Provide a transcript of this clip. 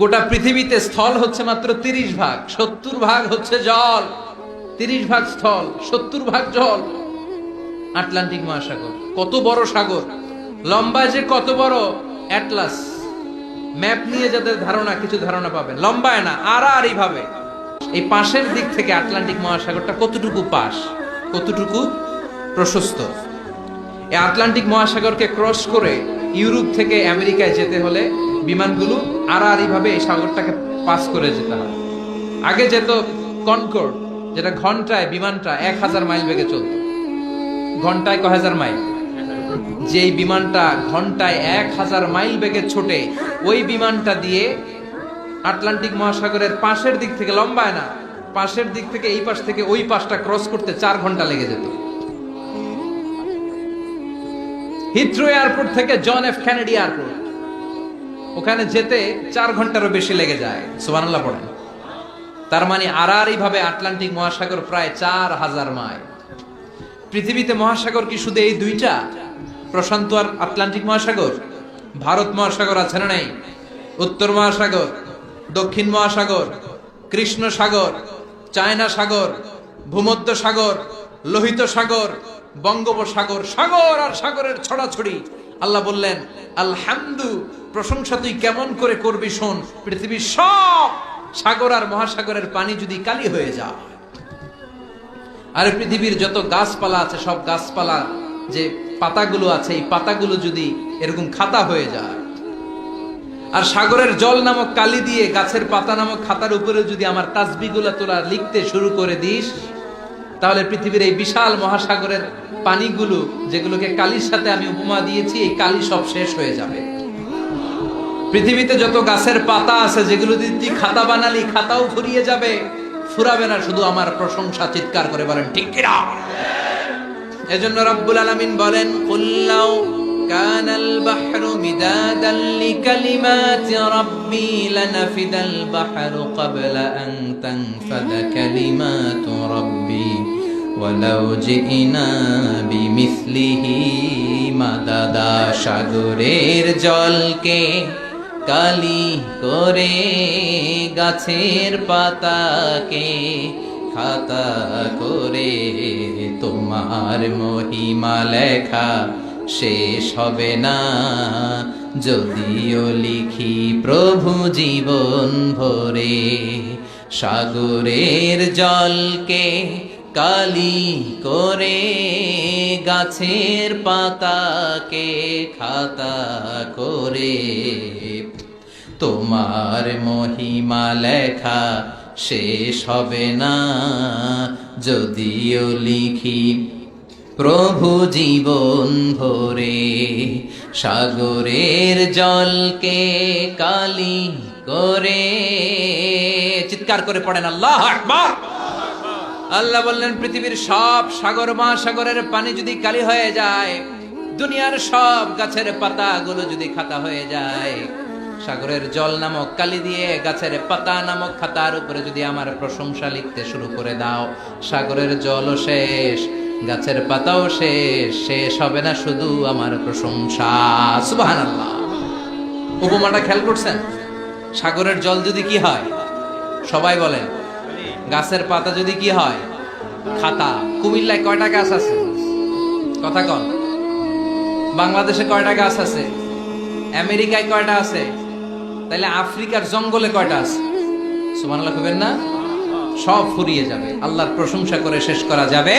গোটা পৃথিবীতে স্থল হচ্ছে মাত্র তিরিশ ভাগ, সত্তর ভাগ হচ্ছে জল। তিরিশ ভাগ স্থল, সত্তর ভাগ জল। আটলান্টিক মহাসাগর, কত বড় সাগর? লম্বা যে কত বড়? অ্যাটলাস। ম্যাপ নিয়ে যাদের ধারণা, কিছু ধারণা পাবেন। লম্বায় না আর আর এইভাবে এই পাশের দিক থেকে আটলান্টিক মহাসাগরটা কতটুকু পাশ, কতটুকু প্রশস্ত? এই আটলান্টিক মহাসাগরকে ক্রস করে ইউরোপ থেকে আমেরিকায় যেতে হলে বিমানগুলো আড়াআড়িভাবে এই সাগরটাকে পাস করে যেতে হয়। আগে যেত কনকর্ড, যেটা ঘন্টায়, বিমানটা এক হাজার মাইল বেগে চলতো। ঘন্টায় ক হাজার মাইল? যেই বিমানটা ঘন্টায় এক হাজার মাইল বেগে ছোটে, ওই বিমানটা দিয়ে আটলান্টিক মহাসাগরের পাশের দিক থেকে লম্বায় না, পাশের দিক থেকে, এই পাশ থেকে ওই পাশটা ক্রস করতে চার ঘণ্টা লেগে যেত। হিথ্রো এয়ারপোর্ট থেকে জন এফ ক্যানেডি এয়ারপোর্ট। ওখানে যেতে চার ঘন্টারও বেশি লেগে যায়। সুবহানাল্লাহ পড়েন। তার মানে আড়াআড়ি ভাবে আটলান্টিক মহাসাগর প্রায় চার হাজার মাইল। পৃথিবীতে মহাসাগর কি শুধু এই দুইটা? প্রশান্ত আর আটলান্টিক মহাসাগর? ভারত মহাসাগর আছে না নাই? উত্তর মহাসাগর, দক্ষিণ মহাসাগর, কৃষ্ণ সাগর, চায়না সাগর ভূমধ্য সাগর লোহিত সাগর বঙ্গোপসাগর সাগর আর সাগরের ছড়াছড়ি। আল্লাহ বললেন, আলহামদু, প্রশংসা তুই কেমন করে করবি শোন, পৃথিবীর সব সাগর আর মহাসাগরের পানি যদি কালি হয়ে যায়। আর পৃথিবীর যত গাছপালা আছে, সব গাছপালা যে পাতাগুলো আছে, এই পাতাগুলো যদি এরকম খাতা হয়ে যায়। আর সাগরের জল নামক কালি দিয়ে গাছের পাতা নামক খাতার উপরে যদি আমার তাসবিগুলো তোরা লিখতে শুরু করে দিস তাহলে পৃথিবীর এই বিশাল মহাসাগরের পানিগুলো যেগুলোকে কালির সাথে আমি উপমা দিয়েছি এই কালি সব শেষ হয়ে যাবে পৃথিবীতে যত গাছের পাতা আছে যেগুলো যদি তুই খাতা বানালি খাতাও ফুরিয়ে যাবে ফুরাবে না শুধু আমার প্রশংসা চিৎকার করে বলেন ঠিক কিনা এজন্য রব্বুল আলামিন বলেন কুল্লাউ كان البحر مدادا لكلمات ربي لنفد البحر قبل أن تنفد كلمات ربي ওয়ালাউ জিনা বিমিসলিহি মাদাদা সাগরের জলকে কালি করে গাছের পাতাকে খাতা করে তোমার মহিমা লেখা শেষ হবে না। যদিও লিখি প্রভু জীবন ভরে সাগরের জলকে কালি করে গাছের পাতাকে খাতা করে। তোমার মহিমা লেখা শেষ হবে না, যদিও লিখি প্রভু জীবন ভরে সাগরের জলকে কালি করে। চিৎকার করে পড়েন আল্লাহ আকবার। আল্লাহ বললেন, পৃথিবীর সব সাগর মহাসাগরের পানি যদি কালি হয়ে যায়, দুনিয়ার সব গাছের পাতাগুলো যদি খাতা হয়ে যায়, সাগরের জল নামক কালি দিয়ে গাছের পাতা নামক খাতার উপরে যদি আমার প্রশংসা লিখতে শুরু করে দাও, সাগরের জলও শেষ, গাছের পাতাও শেষ শেষ হবে না শুধু আমার প্রশংসা। সুবহানাল্লাহ। উপমাটা খেয়াল করছেন? সাগরের জল যদি কি হয়? সবাই বলেন গাছের পাতা যদি কি হয়? খাতা। কুমিল্লায় কয়টা গাছ আছে? কথা কন। বাংলাদেশে কয়টা গাছ আছে? আমেরিকায় কয়টা আছে? তাহলে আফ্রিকার জঙ্গলে কয়টা আছে? সুমান আল্লাহ না? সব ফুরিয়ে যাবে। আল্লাহর প্রশংসা করে শেষ করা যাবে।